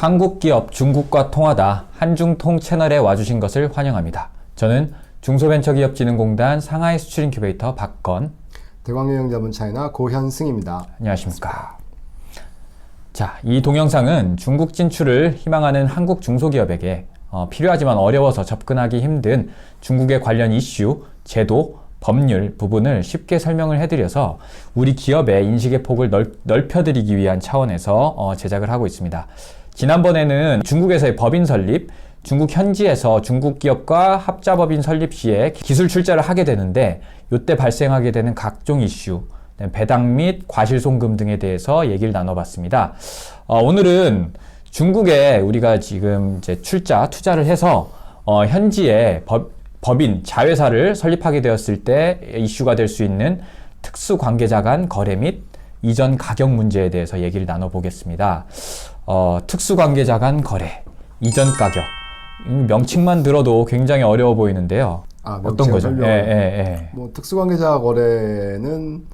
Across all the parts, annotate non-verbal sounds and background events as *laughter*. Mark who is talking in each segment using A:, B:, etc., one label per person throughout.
A: 한국 기업 중국과 통하다 한중통 채널에 와주신 것을 환영합니다. 저는 중소벤처기업진흥공단 상하이 수출 인큐베이터 박건
B: 대광여행자문 차이나 고현승입니다.
A: 안녕하십니까. 자, 이 동영상은 중국 진출을 희망하는 한국 중소기업에게 어, 필요하지만 어려워서 접근하기 힘든 중국의 관련 이슈, 제도, 법률 부분을 쉽게 설명을 해드려서 우리 기업의 인식의 폭을 넓, 넓혀드리기 위한 차원에서 어, 제작을 하고 있습니다. 지난번에는 중국에서의 법인 설립, 중국 현지에서 중국 기업과 합자법인 설립 시에 기술 출자를 하게 되는데 이때 발생하게 되는 각종 이슈, 배당 및 과실송금 등에 대해서 얘기를 나눠봤습니다. 어, 오늘은 중국에 우리가 지금 이제 출자, 투자를 해서 어, 현지에 법, 법인, 자회사를 설립하게 되었을 때 이슈가 될 수 있는 특수 관계자 간 거래 및 이전 가격 문제에 대해서 얘기를 나눠보겠습니다. 어, 특수 관계자 간 거래, 이전 가격. 이 명칭만 들어도 굉장히 어려워 보이는데요.
B: 아,
A: 어떤 거죠? 예, 예, 예.
B: 뭐 특수관계자 거래는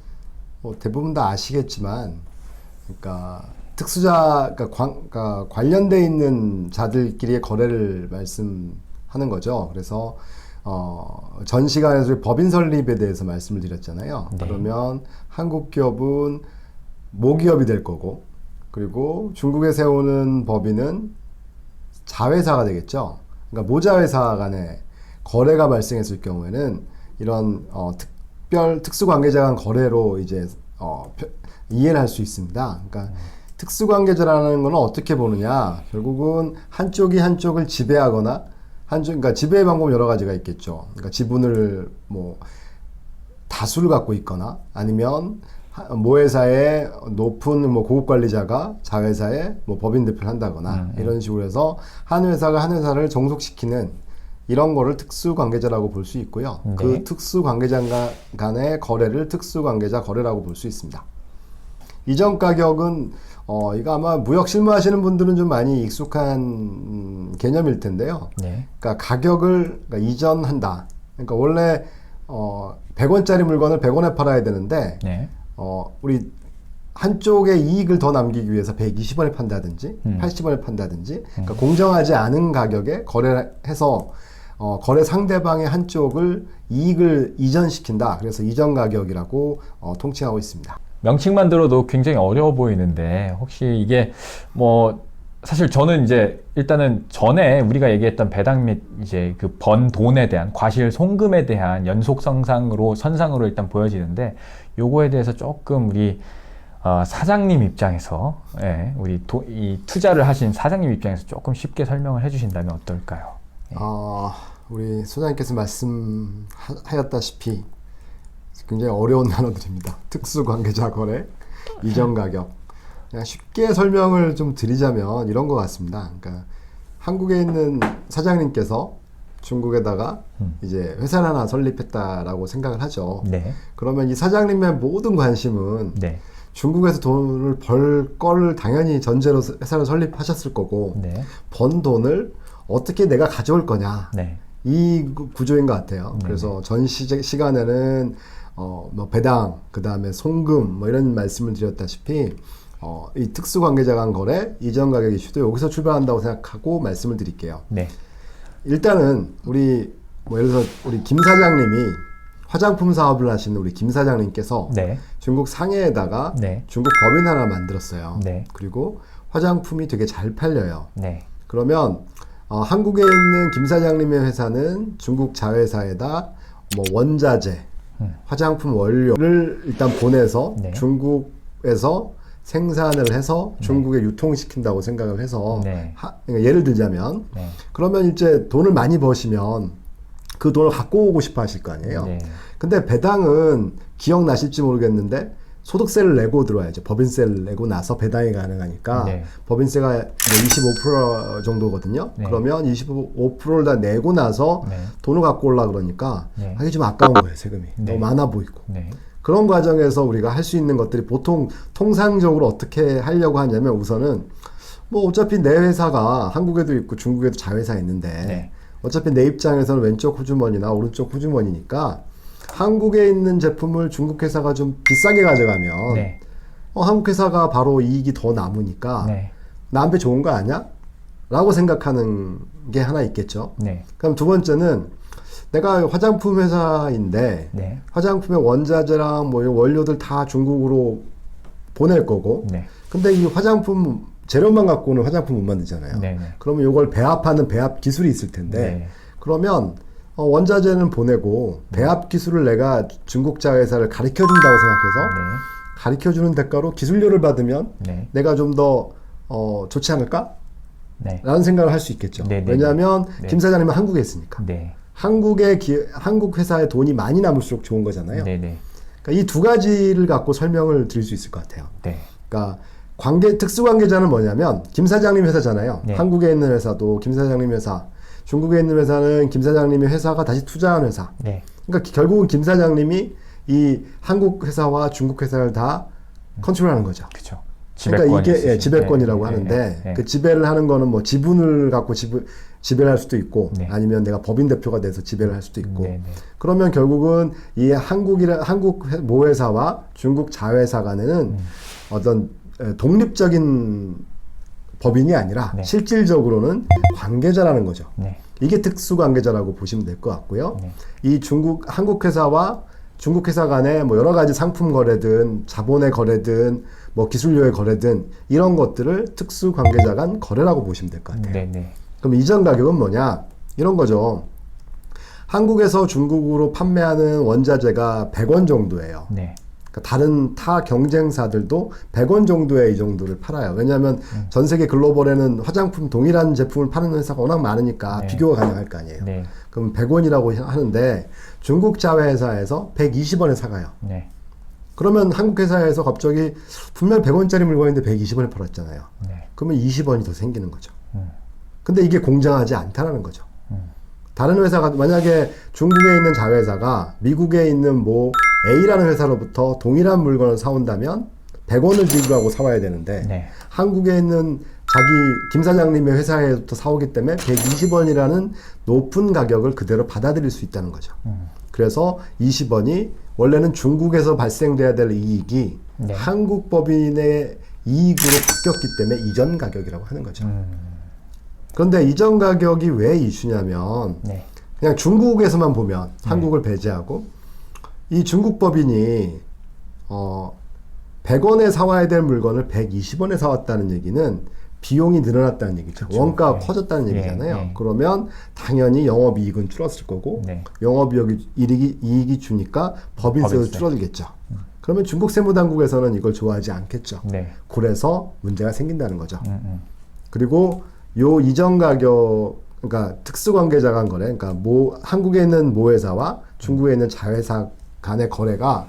B: 뭐 대부분 다 아시겠지만, 그러니까 특수자, 그러니까, 관, 그러니까 관련돼 있는 자들끼리의 거래를 말씀하는 거죠. 그래서 어, 전 시간에서 법인 설립에 대해서 말씀을 드렸잖아요.
A: 네.
B: 그러면 한국 기업은 모기업이 될 거고, 그리고 중국에 세우는 법인은 자회사가 되겠죠. 그러니까 모자회사 간의 거래가 발생했을 경우에는 이런 어, 특별 특수 관계자 간 거래로 이제 어, 표- 이해를 할 수 있습니다. 그러니까 특수 관계자라는 거는 어떻게 보느냐? 결국은 한쪽이 한쪽을 지배하거나 한쪽 그러니까 지배의 방법 여러 가지가 있겠죠. 그러니까 지분을 뭐 다수를 갖고 있거나 아니면 하- 모회사의 높은 뭐 고급 관리자가 자회사의 뭐 법인 대표를 한다거나 이런 식으로 해서 한 회사가 한 회사를 종속시키는 이런 거를 특수 관계자라고 볼 수 있고요.
A: 네.
B: 그 특수 관계자 간- 간의 거래를 특수 관계자 거래라고 볼 수 있습니다. 이전 가격은 어 이거 아마 무역 실무하시는 분들은 좀 많이 익숙한 음, 개념일 텐데요.
A: 네.
B: 그러니까 가격을 그러니까 이전한다. 그러니까 원래 어 100원짜리 물건을 100원에 팔아야 되는데
A: 네.
B: 어 우리 한쪽에 이익을 더 남기기 위해서 120원에 판다든지
A: 음.
B: 80원에 판다든지 그러니까 공정하지 않은 가격에 거래해서 어, 거래 상대방의 한쪽을 이익을 이전시킨다. 그래서 이전 가격이라고 어, 통칭하고 있습니다.
A: 명칭만 들어도 굉장히 어려워 보이는데 혹시 이게 뭐 사실 저는 이제 일단은 전에 우리가 얘기했던 배당 및 이제 그 번 돈에 대한 과실 송금에 대한 연속 선상으로 선상으로 일단 보여지는데 요거에 대해서 조금 우리 어, 사장님 입장에서 예, 우리 도, 이 투자를 하신 사장님 입장에서 조금 쉽게 설명을 해주신다면 어떨까요?
B: 어, 우리 소장님께서 말씀하였다시피 굉장히 어려운 *laughs* 단어들입니다. 특수 관계자 거래, 이전 가격. 그냥 쉽게 설명을 좀 드리자면 이런 것 같습니다. 그러니까 한국에 있는 사장님께서 중국에다가
A: 음.
B: 이제 회사를 하나 설립했다라고 생각을 하죠.
A: 네,
B: 그러면 이 사장님의 모든 관심은
A: 네,
B: 중국에서 돈을 벌 거를 당연히 전제로 회사를 설립하셨을 거고
A: 네,
B: 번 돈을 어떻게 내가 가져올 거냐
A: 네,
B: 이 구- 구조인 것 같아요.
A: 네네.
B: 그래서 전 시, 시간에는 어, 뭐 배당, 그 다음에 송금 뭐 이런 말씀을 드렸다시피 어, 이 특수 관계자 간 거래, 이전 가격 이슈도 여기서 출발한다고 생각하고 말씀을 드릴게요.
A: 네,
B: 일단은 우리 뭐 예를 들어서 우리 김 사장님이 화장품 사업을 하시는 우리 김 사장님께서
A: 네,
B: 중국 상해에다가
A: 네,
B: 중국 법인 하나 만들었어요.
A: 네.
B: 그리고 화장품이 되게 잘 팔려요.
A: 네,
B: 그러면 어, 한국에 있는 김 사장님의 회사는 중국 자회사에다 뭐 원자재,
A: 음.
B: 화장품 원료를 일단 보내서
A: 네.
B: 중국에서 생산을 해서 중국에 유통시킨다고 생각을 해서
A: 네.
B: 하- 그러니까 예를 들자면
A: 네,
B: 그러면 이제 돈을 많이 버시면 그 돈을 갖고 오고 싶어 하실 거 아니에요.
A: 네.
B: 근데 배당은 기억나실지 모르겠는데 소득세를 내고 들어와야죠. 법인세를 내고 나서 배당이 가능하니까
A: 네.
B: 법인세가 뭐25% 정도거든요.
A: 네.
B: 그러면 25%를 다 내고 나서
A: 네.
B: 돈을 갖고 올라 그러니까
A: 네.
B: 하기 좀 아까운 거예요, 세금이.
A: 네.
B: 너무 많아 보이고.
A: 네.
B: 그런 과정에서 우리가 할 수 있는 것들이 보통 통상적으로 어떻게 하려고 하냐면 우선은 뭐 어차피 내 회사가 한국에도 있고 중국에도 자회사 있는데
A: 네.
B: 어차피 내 입장에서는 왼쪽 후주머니나 오른쪽 후주머니니까 한국에 있는 제품을 중국 회사가 좀 비싸게 가져가면
A: 네.
B: 어, 한국 회사가 바로 이익이 더 남으니까
A: 네.
B: 나한테 좋은 거 아니야? 라고 생각하는 게 하나 있겠죠.
A: 네.
B: 그럼 두 번째는 내가 화장품 회사인데
A: 네.
B: 화장품의 원자재랑 뭐 원료들 다 중국으로 보낼 거고
A: 네.
B: 근데 이 화장품 재료만 갖고는 화장품 못 만들잖아요.
A: 네. 네.
B: 그러면 이걸 배합하는 배합 기술이 있을 텐데
A: 네.
B: 그러면 어, 원자재는 보내고 배합 기술을 내가 중국자 회사를 가르쳐 준다고 생각해서 가르쳐 주는 대가로 기술료를 받으면
A: 네.
B: 내가 좀더 어, 좋지 않을까?
A: 네.
B: 라는 생각을 할 수 있겠죠.
A: 네, 네,
B: 왜냐하면
A: 네.
B: 김 사장님은 한국에 있으니까.
A: 네.
B: 한국의 기, 한국 회사에 돈이 많이 남을수록 좋은 거잖아요.
A: 네. 네.
B: 그러니까 이 두 가지를 갖고 설명을 드릴 수 있을 것 같아요.
A: 네.
B: 그러니까 관계 특수 관계자는 뭐냐면 김 사장님 회사잖아요.
A: 네.
B: 한국에 있는 회사도 김 사장님 회사, 중국에 있는 회사는 김 사장님의 회사가 다시 투자한 회사.
A: 네.
B: 그러니까 결국은 김 사장님이 이 한국 회사와 중국 회사를 다 컨트롤하는 거죠.
A: 그렇죠.
B: 그러니까 이게 예, 지배권이라고
A: 네,
B: 하는데
A: 네, 네.
B: 그 지배를 하는 거는 뭐 지분을 갖고 지배, 지배를 할 수도 있고
A: 네.
B: 아니면 내가 법인 대표가 돼서 지배를 할 수도 있고
A: 네, 네.
B: 그러면 결국은 이 한국이라 한국 회- 모회사와 중국 자회사 간에는
A: 음.
B: 어떤 에, 독립적인 법인이 아니라
A: 네.
B: 실질적으로는 관계자라는 거죠.
A: 네.
B: 이게 특수 관계자라고 보시면 될 것 같고요.
A: 네.
B: 이 중국 한국 회사와 중국 회사 간에 뭐 여러 가지 상품 거래든 자본의 거래든 뭐 기술료의 거래든 이런 것들을 특수 관계자 간 거래라고 보시면 될 것 같아요.
A: 네. 네.
B: 그럼 이전 가격은 뭐냐? 이런 거죠. 한국에서 중국으로 판매하는 원자재가 100원 정도예요.
A: 네.
B: 그러니까 다른 타 경쟁사들도 100원 정도에 이 정도를 팔아요. 왜냐하면
A: 음.
B: 전 세계 글로벌에는 화장품 동일한 제품을 파는 회사가 워낙 많으니까
A: 네.
B: 비교가 가능할 거 아니에요.
A: 네.
B: 그럼 100원이라고 하는데 중국 자회사에서 120원에 사가요.
A: 네.
B: 그러면 한국 회사에서 갑자기 분명 100원짜리 물건인데 120원에 팔았잖아요.
A: 네.
B: 그러면 20원이 더 생기는 거죠.
A: 음.
B: 근데 이게 공정하지 않다라는 거죠.
A: 음.
B: 다른 회사가 만약에 중국에 있는 자회사가 미국에 있는 뭐 A라는 회사로부터 동일한 물건을 사온다면 100원을 지불하고 사와야 되는데
A: 네.
B: 한국에 있는 자기 김 사장님의 회사에부터 사오기 때문에 120원이라는 높은 가격을 그대로 받아들일 수 있다는 거죠.
A: 음.
B: 그래서 20원이 원래는 중국에서 발생돼야 될 이익이
A: 네.
B: 한국 법인의 이익으로 바뀌었기 때문에 이전 가격이라고 하는 거죠.
A: 음.
B: 그런데 이전 가격이 왜 이슈냐면
A: 네.
B: 그냥 중국에서만 보면 한국을 배제하고 이 중국 법인이 어 100원에 사와야 될 물건을 120원에 사왔다는 얘기는 비용이 늘어났다는 얘기죠.
A: 그쵸.
B: 원가가
A: 네.
B: 커졌다는
A: 예,
B: 얘기잖아요.
A: 예.
B: 그러면 당연히 영업이익은 줄었을 거고
A: 네.
B: 영업이익이 이익이, 이익이 주니까 법인세도
A: 법인세.
B: 줄어들겠죠. 그러면 중국 세무당국에서는 이걸 좋아하지 않겠죠.
A: 네.
B: 그래서 문제가 생긴다는 거죠.
A: 음, 음.
B: 그리고 요 이전 가격 그러니까 특수 관계자 간 거래 그러니까 모 한국에 있는 모 회사와 중국에 있는 자회사 간의 거래가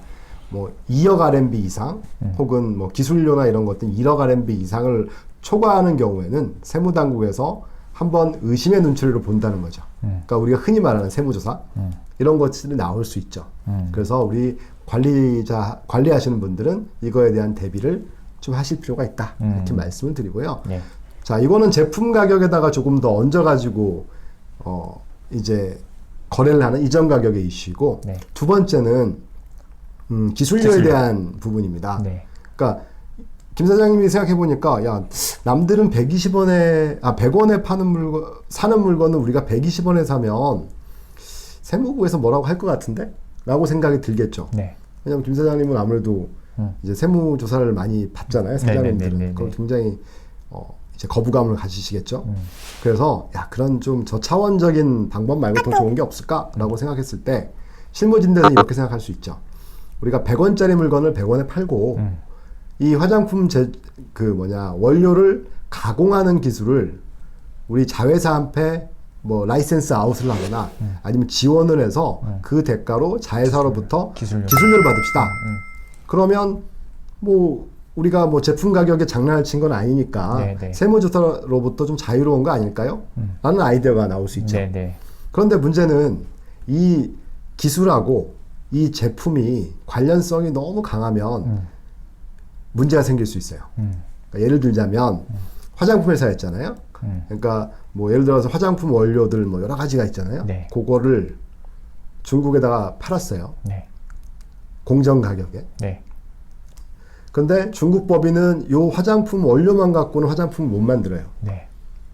B: 뭐 2억 RMB 이상 혹은 뭐 기술료나 이런 것들 1억 RMB 이상을 초과하는 경우에는 세무 당국에서 한번 의심의 눈초리로 본다는 거죠.
A: 음.
B: 그러니까 우리가 흔히 말하는 세무조사
A: 음.
B: 이런 것들이 나올 수 있죠.
A: 음.
B: 그래서 우리 관리자 관리하시는 분들은 이거에 대한 대비를 좀 하실 필요가 있다 이렇게
A: 음.
B: 말씀을 드리고요.
A: 네.
B: 자, 이거는 제품 가격에다가 조금 더 얹어가지고, 어, 이제, 거래를 하는 이전 가격의 이슈고,
A: 네.
B: 두 번째는, 음, 기술료에
A: 기술료.
B: 대한 부분입니다.
A: 네.
B: 그러니까, 김 사장님이 생각해보니까, 야, 남들은 120원에, 아, 100원에 파는 물건, 사는 물건을 우리가 120원에 사면, 세무부에서 뭐라고 할 것 같은데? 라고 생각이 들겠죠.
A: 네.
B: 왜냐면 김 사장님은 아무래도
A: 음.
B: 이제 세무조사를 많이 받잖아요. 사장님들은.
A: 네네네네네.
B: 그걸 굉장히, 어, 이제 거부감을 가지시겠죠.
A: 음.
B: 그래서 야 그런 좀 저차원적인 방법 말고 더 좋은 게 없을까라고 생각했을 때 실무진들은 이렇게 생각할 수 있죠. 우리가 100원짜리 물건을 100원에 팔고
A: 음.
B: 이 화장품 제 그 뭐냐 원료를 가공하는 기술을 우리 자회사한테 뭐 라이센스 아웃을 하거나 아니면 지원을 해서 그 대가로 자회사로부터
A: 기술료.
B: 기술료를 받읍시다.
A: 음.
B: 그러면 뭐 우리가 뭐 제품 가격에 장난을 친 건 아니니까
A: 네, 네.
B: 세무조사로부터 좀 자유로운 거 아닐까요?
A: 음.
B: 라는 아이디어가 나올 수 있죠.
A: 네. 네.
B: 그런데 문제는 이 기술하고 이 제품이 관련성이 너무 강하면
A: 음.
B: 문제가 생길 수 있어요.
A: 음.
B: 그러니까 예를 들자면 화장품 회사였잖아요.
A: 음.
B: 그러니까 뭐 예를 들어서 화장품 원료들 뭐 여러 가지가 있잖아요.
A: 네.
B: 그거를 중국에다가 팔았어요.
A: 네.
B: 공정 가격에.
A: 네.
B: 근데 중국 법인은 요 화장품 원료만 갖고는 화장품을 못 만들어요.
A: 네.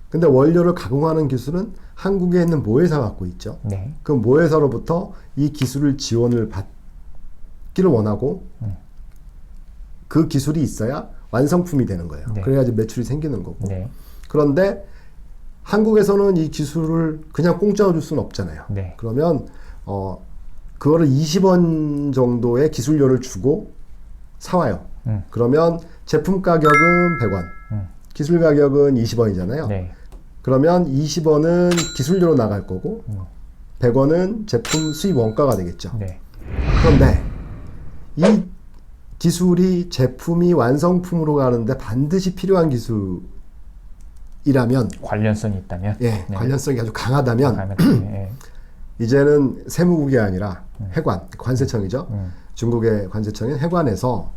B: 근데 원료를 가공하는 기술은 한국에 있는 모회사가 갖고 있죠.
A: 네.
B: 그 모회사로부터 이 기술을 지원을 받기를 원하고 그 기술이 있어야 완성품이 되는 거예요.
A: 네.
B: 그래야지 매출이 생기는 거고.
A: 네.
B: 그런데 한국에서는 이 기술을 그냥 공짜로 줄 수는 없잖아요.
A: 네.
B: 그러면 어 그거를 20원 정도의 기술료를 주고 사와요.
A: 음.
B: 그러면 제품 가격은 100원,
A: 음.
B: 기술 가격은 20원이잖아요.
A: 네.
B: 그러면 20원은 기술료로 나갈 거고
A: 음.
B: 100원은 제품 수입 원가가 되겠죠.
A: 네.
B: 그런데 이 기술이 제품이 완성품으로 가는데 반드시 필요한 기술이라면
A: 관련성이 있다면.
B: 예,
A: 네.
B: 관련성이 아주
A: 강하다면 예. *clears throat*
B: 이제는 세무국이 아니라 해관, 관세청이죠.
A: 음.
B: 중국의 관세청인 해관에서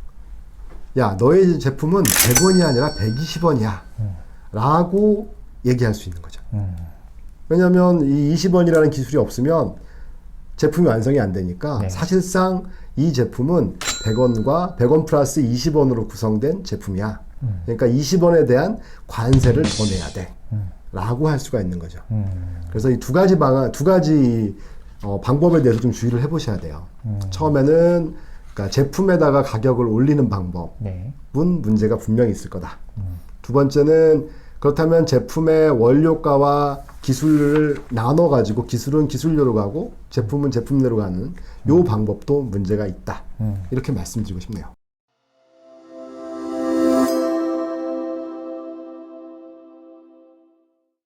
B: 야, 너의 제품은 100원이 아니라 120원이야. 라고 얘기할 수 있는 거죠.
A: 음.
B: 왜냐하면 이 20원이라는 기술이 없으면 제품이 완성이 안 되니까
A: 네.
B: 사실상 이 제품은 100원과 100원 플러스 20원으로 구성된 제품이야.
A: 음.
B: 그러니까 20원에 대한 관세를 더 내야 돼. 라고 할 수가 있는 거죠.
A: 음.
B: 그래서 이 두 가지 방안, 두 가지 어, 방법에 대해서 좀 주의를 해보셔야 돼요.
A: 음.
B: 처음에는 그러니까 제품에다가 가격을 올리는 방법은
A: 네.
B: 문제가 분명히 있을 거다.
A: 음.
B: 두 번째는 그렇다면 제품의 원료가와 기술을 나눠 가지고 기술은 기술료로 가고 제품은 제품료로 가는 요 방법도 문제가 있다.
A: 음.
B: 이렇게 말씀드리고 싶네요.